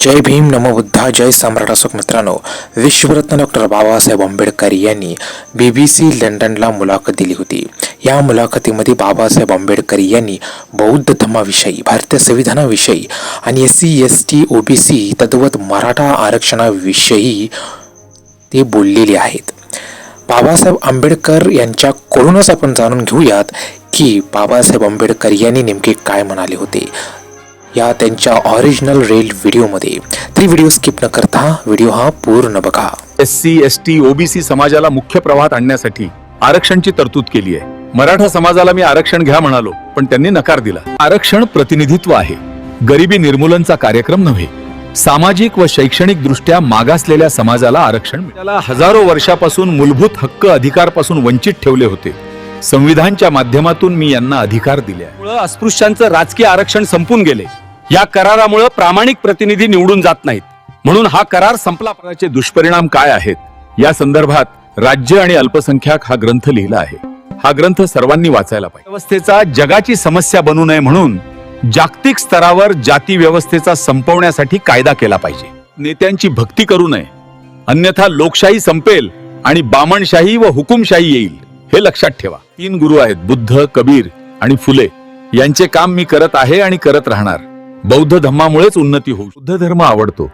जय भीम नमो बुद्धा जय सम्राट अशोक मित्रांनो. विश्वरत्न डॉक्टर बाबासाहेब आंबेडकर यांनी बी B C लंडनला मुलाखत दिली होती. या मुलाखतीमध्ये बाबासाहेब आंबेडकर यांनी बौद्ध धर्माविषयी भारतीय संविधानाविषयी आणि S C S T O B C तद्वत मराठा आरक्षणाविषयी ते बोललेले आहेत. बाबासाहेब आंबेडकर यांच्याकडूनच आपण जाणून घेऊयात की बाबासाहेब आंबेडकर यांनी नेमके काय म्हणाले होते. या त्यांच्या ऑरिजिनल रेल व्हिडिओमध्ये तरी व्हिडिओ स्किप न करता व्हिडिओ हा पूर्ण बघा. S C S T OBC समाजाला मुख्य प्रवाहात आणण्यासाठी आरक्षणची तरतूद केली आहे. मराठा समाजाला मी आरक्षण घ्या म्हणालो पण त्यांनी नकार दिला. आरक्षण प्रतिनिधित्व आहे. गरिबी निर्मूलनचा कार्यक्रम नव्हे. सामाजिक व शैक्षणिक दृष्ट्या मागासलेल्या समाजाला आरक्षण मिळालं. हजारो वर्षापासून मूलभूत हक्क अधिकारपासून वंचित ठेवले होते. संविधानच्या माध्यमातून मी यांना अधिकार दिले. आहे. मुळे अस्पृश्यांचं राजकीय आरक्षण संपून गेले. या करारामुळे प्रामाणिक प्रतिनिधी निवडून जात नाहीत. म्हणून हा करार संपला. दुष्परिणाम काय आहेत? या संदर्भात राज्य आणि अल्पसंख्याक हा ग्रंथ लिहिला आहे. हा ग्रंथ सर्वांनी वाचायला पाहिजे. व्यवस्थेचा जगाची समस्या बनू नये म्हणून जागतिक स्तरावर जाती व्यवस्थेचा संपवण्यासाठी कायदा केला पाहिजे. नेत्यांची भक्ती करू नये. अन्यथा लोकशाही संपेल आणि बामणशाही व हुकुमशाही येईल. हे लक्षात ठेवा. तीन गुरु आहेत बुद्ध कबीर आणि फुले. यांचे काम मी करत आहे आणि करत राहणार. बौद्ध धर्मामुळेच उन्नती होऊ बुद्ध धर्म आवडतो.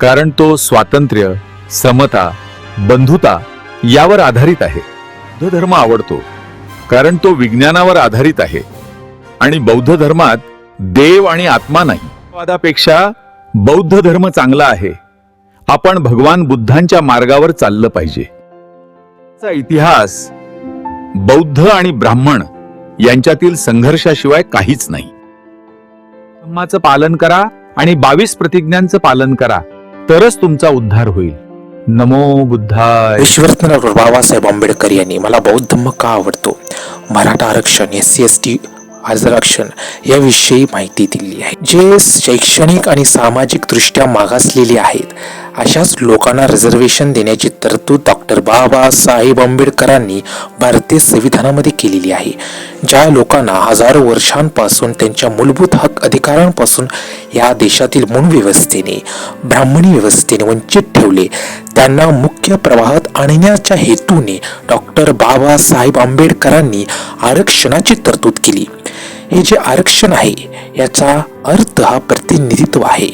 कारण तो स्वातंत्र्य समता बंधुता यावर आधारित आहे. बौद्ध धर्म आवडतो. कारण तो विज्ञानावर आधारित आहे. आणि बौद्ध धर्मात देव आणि आत्मा नाही. वादापेक्षा बौद्ध धर्म चांगला आहे. आपण भगवान बुद्धांच्या मार्गावर चाललं पाहिजे. चा इतिहास बौद्ध आणि ब्राह्मण यांच्यातील संघर्षाशिवाय काहीच नाही. धर्माचं पालन करा आणि बावीस प्रतिज्ञांचं पालन करा तरच तुमचा उद्धार होईल. नमो बुद्धा विश्वरत्न बाबासाहेब आंबेडकर यांनी मला बौद्ध धम्म का आवडतो? मराठा आरक्षण एस सी एस टी आरक्षण याविषयी माहिती दिली आहे. जे शैक्षणिक आणि सामाजिक दृष्ट्या मागासलेले आहेत अशाच लोकांना रिझर्वेशन देण्याची तरतूद डॉक्टर बाबासाहेब आंबेडकरांनी भारतीय संविधानामध्ये केलेली आहे. ज्या लोकांना हजारो वर्षांपासून त्यांच्या मूलभूत हक अधिकारांपासून या देशातील मूळ व्यवस्थेने ब्राह्मणी व्यवस्थेने वंचित ठेवले त्यांना मुख्य प्रवाहात आणण्याच्या हेतूने डॉक्टर बाबासाहेब आंबेडकरांनी आरक्षणाची तरतूद केली. हे जे आरक्षण आहे याचा अर्थ हा प्रतिनिधित्व आहे.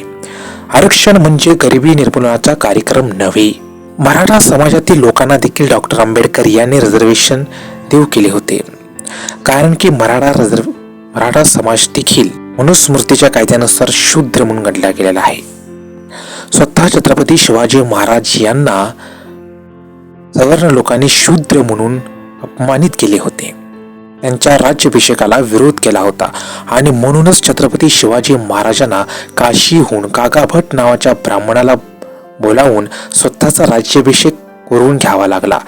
आरक्षण म्हणजे गरिबी निर्मूलनाचा कार्यक्रम नव्हे. मराठा समाजातील लोकांना देखील डॉक्टर आंबेडकर यांनी रिझर्वेशन देऊ केले होते. कारण की मराठा रिझर्व मराठा समाज देखील मनुस्मृतीच्या कायद्यानुसार शूद्र म्हणून गणला गेलेला आहे. स्वतः छत्रपती शिवाजी महाराज यांना सवर्ण लोकांनी शूद्र म्हणून अपमानित केले होते. त्यांच्या राज्याभिषेकाला विरोध केला होता आणि म्हणूनच छत्रपती शिवाजी महाराजांना काशीहून कागाभट नावाच्या ब्राह्मणाला बोलावून स्वतःचा राज्याभिषेक करून घ्यावा लागला.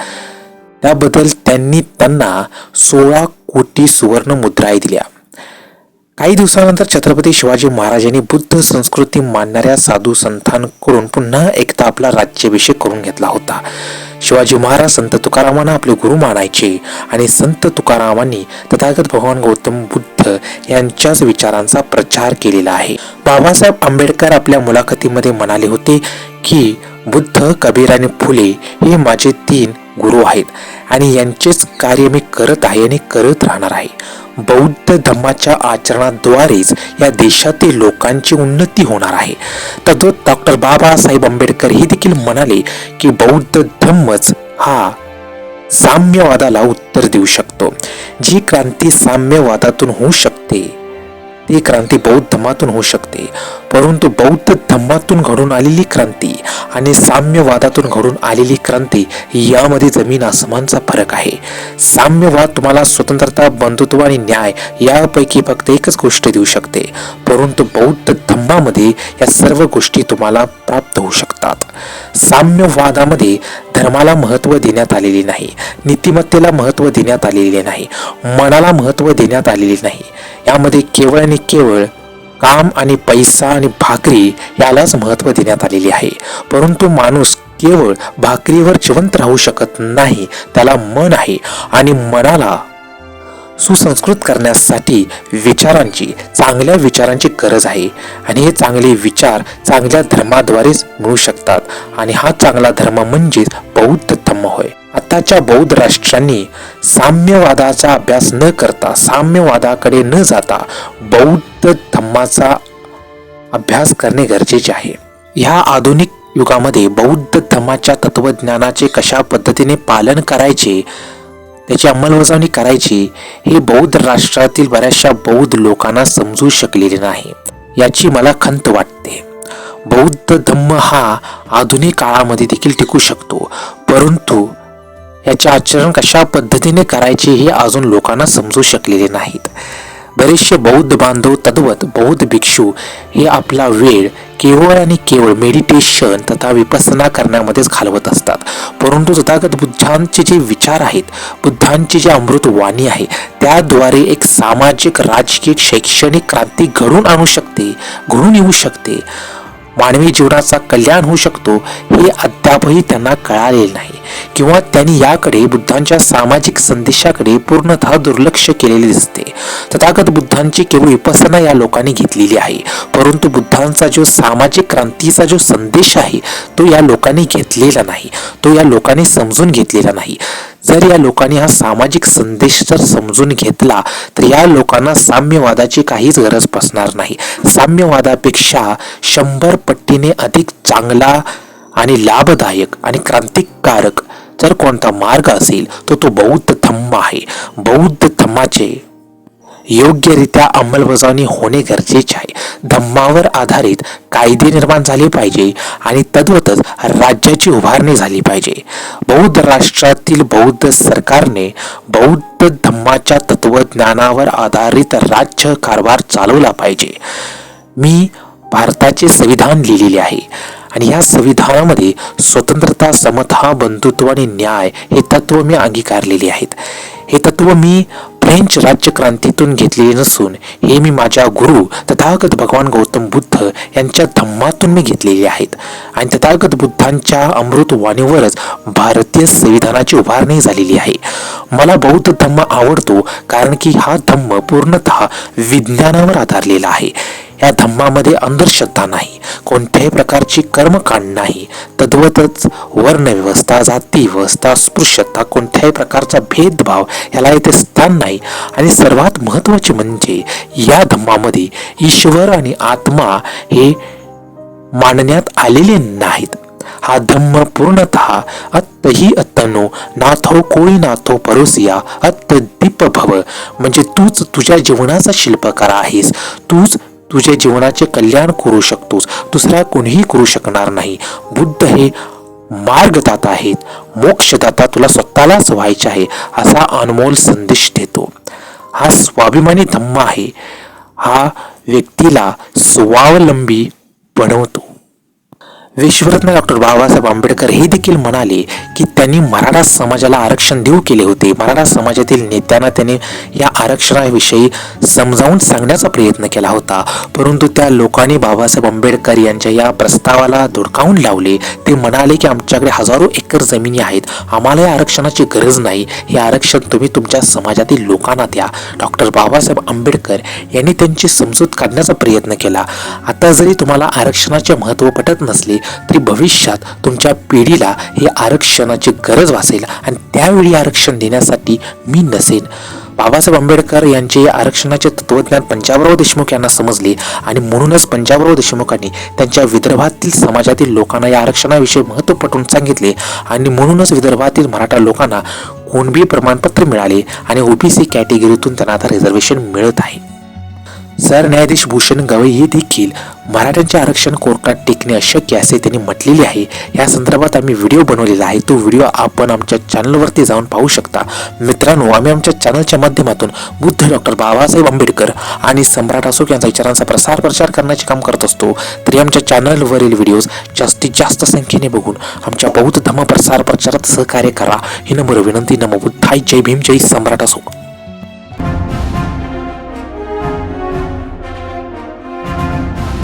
त्याबद्दल त्यांनी त्यांना सोळा कोटी सुवर्ण मुद्राही दिल्या. काही दिवसानंतर छत्रपती शिवाजी महाराजांनी बुद्ध संस्कृती मानणाऱ्या साधू संतांकडून पुन्हा एकदा आपला राज्याभिषेक करून घेतला होता. शिवाजी महाराज संत तुकारामांना आपले गुरु मानायचे आणि संत तुकारामांनी तथागत भगवान गौतम बुद्ध यांच्याच विचारांचा प्रचार केलेला आहे. बाबासाहेब आंबेडकर आपल्या मुलाखतीमध्ये म्हणाले होते की बुद्ध कबीर आणि फुले हे माझे तीन गुरु आहेत आणि यांचेच कार्य मी करत आहे आणि करत राहणार आहे. बौद्ध धर्माच्या आचरणाद्वारेच या देशातील लोकांची उन्नती होणार आहे. तद्वत डॉक्टर बाबासाहेब आंबेडकर हे देखील म्हणाले की बौद्ध धर्मच हा साम्यवादाला उत्तर देऊ शकतो. जी क्रांती साम्यवादातून होऊ शकते ती क्रांती बौद्ध धर्मातून होऊ शकते. परंतु बौद्ध धर्मातून घडून आलेली क्रांती आणि साम्यवादातून घडून आलेली क्रांती यामध्ये जमीन आसमानचा फरक आहे. साम्यवाद तुम्हाला स्वतंत्रता बंधुत्व आणि न्याय यापैकी फक्त एकच गोष्ट देऊ शकते. परंतु बौद्ध धर्मामध्ये या सर्व गोष्टी तुम्हाला प्राप्त होऊ शकतात. साम्यवादामध्ये धर्माला महत्त्व देण्यात आलेले नाही नीतिमत्तेला महत्त्व देण्यात आलेले नाही मनाला महत्त्व देण्यात आलेले नाही. यामध्ये केवळ आणि केवळ काम आणि पैसा आणि भाकरी यालाच महत्त्व देण्यात आलेले आहे. परंतु माणूस केवळ भाकरीवर जिवंत राहू शकत नाही त्याला मन आहे आणि मनाला सुसंस्कृत करण्यासाठी विचारांची चांगल्या विचारांची गरज आहे. आणि हे चांगले विचार चांगल्या धर्माद्वारेच मिळू शकतात. आणि हा चांगला धर्म म्हणजेच बौद्ध धम्म होय. आताच्या बौद्ध राष्ट्रांनी साम्यवादाचा अभ्यास न करता साम्यवादाकडे न जाता बौद्ध धम्माचा अभ्यास करणे गरजेचे आहे. ह्या आधुनिक युगामध्ये बौद्ध धर्माच्या तत्वज्ञानाचे कशा पद्धतीने पालन करायचे त्याची अंमलबजावणी करायची हे बौद्ध राष्ट्रातील बऱ्याचशा बौद्ध लोकांना समजू शकलेले नाही. याची मला खंत वाटते. बौद्ध धम्म हा आधुनिक काळामध्ये देखील टिकू शकतो परंतु याचे आचरण कशा पद्धतीने करायचे हे अजून लोकांना समजू शकलेले नाहीत. बरेचसे बौद्ध बांधव तद्वत बौद्ध भिक्षू हे आपला वेळ केवळ आणि केवळ मेडिटेशन तथा विपसना करण्यामध्येच घालवत असतात. परंतु तथागत बुद्धांचे जे विचार आहेत बुद्धांची जी अमृत वाणी आहे त्याद्वारे एक सामाजिक राजकीय शैक्षणिक क्रांती घडून आणू शकते घडून येऊ शकते. मानवी जीवनाचा कल्याण होऊ शकतो हे अद्यापही त्यांना कळालेलं नाही. किंवा त्यांनी याकडे बुद्धांच्या सामाजिक संदेशाकडे पूर्णतः दुर्लक्ष केलेले दिसते. तथागत बुद्धांची केवळ उपासना या लोकांनी घेतलेली आहे. परंतु बुद्धांचा जो सामाजिक क्रांतीचा जो संदेश आहे तो या लोकांनी घेतलेला नाही. तो या लोकांनी समजून घेतलेला नाही. जर या लोकांनी हा सामाजिक संदेश जर समजून घेतला तर या लोकांना साम्यवादाची काहीच गरज बसणार नाही. साम्यवादापेक्षा शंभर पट्टीने अधिक चांगला आणि लाभदायक आणि क्रांतिकारक जर कोणता मार्ग असेल तर तो बौद्ध धम्म आहे. बौद्ध धम्माचे योग्यरित्या अंमलबजावणी होणे गरजेचे आहे. धम्मावर आधारित कायदे निर्माण झाले पाहिजे आणि तद्वतच राज्याची उभारणी झाली पाहिजे. बौद्ध राष्ट्रातील बौद्ध सरकारने बौद्ध धम्माच्या तत्वज्ञानावर आधारित राज्य कारभार चालवला पाहिजे. मी भारताचे संविधान लिहिलेले आहे. आणि या संविधानामध्ये स्वतंत्रता समता बंधुत्व आणि न्याय हे तत्त्व मी अंगीकारलेले आहेत. हे तत्त्व मी फ्रेंच राज्यक्रांतीतून घेतलेले नसून हे मी माझ्या गुरु तथागत भगवान गौतम बुद्ध यांच्या धम्मातून मी घेतलेले आहेत. आणि तथागत बुद्धांच्या अमृत वाणीवरच भारतीय संविधानाची उभारणी झालेली आहे. मला बौद्ध धम्म आवडतो कारण की हा धम्म पूर्णतः विज्ञानावर आधारलेला आहे. या धम्मामध्ये अंधश्रद्धा नाही कोणत्याही प्रकारची कर्मकांड नाही. तद्वतच वर्णव्यवस्था जाती व्यवस्था स्पृश्यता कोणत्याही प्रकारचा भेदभाव याला येथे स्थान नाही. आणि सर्वात महत्त्वाचे म्हणजे या धम्मामध्ये ईश्वर आणि आत्मा हे मांडण्यात आलेले नाहीत. हा धम्म पूर्णतः अत्तही अत्तनो नाथो कोळी नाथो परोसिया अत्त दीप भव म्हणजे तूच तुझ्या जीवनाचा शिल्पकार आहेस. तूच तुझ्या जीवनाचे कल्याण करू शकतोस. दुसरा कोणीही करू शकणार नाही. बुद्ध हे मार्गदाता आहेत. मोक्षदाता तुला स्वतःलाच व्हायचे आहे असा अनमोल संदेश देतो. हा स्वाभिमानी धम्म आहे. हा व्यक्तीला स्वावलंबी बनवतो. विश्वरत्न डॉक्टर बाबासाहेब आंबेडकर हे देखील म्हणाले की त्यांनी मराठा समाजाला आरक्षण देऊ केले होते. मराठा समाजातील नेत्यांना त्यांनी या आरक्षणाविषयी समजावून सांगण्याचा प्रयत्न केला होता. परंतु त्या लोकांनी बाबासाहेब आंबेडकर यांच्या या प्रस्तावाला धुडकावून लावले. ते म्हणाले की आमच्याकडे हजारो एकर जमिनी आहेत. आम्हाला या आरक्षणाची गरज नाही. हे आरक्षण तुम्ही तुमच्या समाजातील लोकांना द्या. डॉक्टर बाबासाहेब आंबेडकर यांनी त्यांची समजूत काढण्याचा प्रयत्न केला. आता जरी तुम्हाला आरक्षणाचे महत्त्व पटत नसले तरी भविष्यात तुमच्या पिढीला हे आरक्षणाची गरज भासेल आणि त्यावेळी आरक्षण देण्यासाठी मी नसेन. बाबासाहेब आंबेडकर यांचे या आरक्षणाचे तत्वज्ञान पंजाबराव देशमुख यांना समजले आणि म्हणूनच पंजाबराव देशमुखांनी त्यांच्या विदर्भातील समाजातील लोकांना या आरक्षणाविषयी महत्त्व पटवून सांगितले आणि म्हणूनच विदर्भातील मराठा लोकांना कोणबी प्रमाणपत्र मिळाले आणि ओबीसी कॅटेगरीतून त्यांना आता रिझर्वेशन मिळत आहे. सरन्यायाधीश भूषण गवई हे देखील मराठ्यांचे आरक्षण कोर्टात टेकणे अशक्य असे त्यांनी म्हटलेले आहे. या संदर्भात आम्ही व्हिडिओ बनवलेला आहे. तो व्हिडिओ आपण आमच्या चॅनलवरती जाऊन पाहू शकता. मित्रांनो आम्ही आमच्या चॅनलच्या माध्यमातून बुद्ध डॉक्टर बाबासाहेब आंबेडकर आणि सम्राट अशोक यांचा विचारांचा प्रसार प्रचार करण्याचे काम करत असतो. तरी आमच्या चॅनलवरील व्हिडिओज जास्तीत जास्त संख्येने बघून आमच्या बौद्ध धर्म प्रसार प्रचारात सहकार्य करा. ही नम्र विनंती. नमो बुद्धाय. जय भीम. जय सम्राट असोक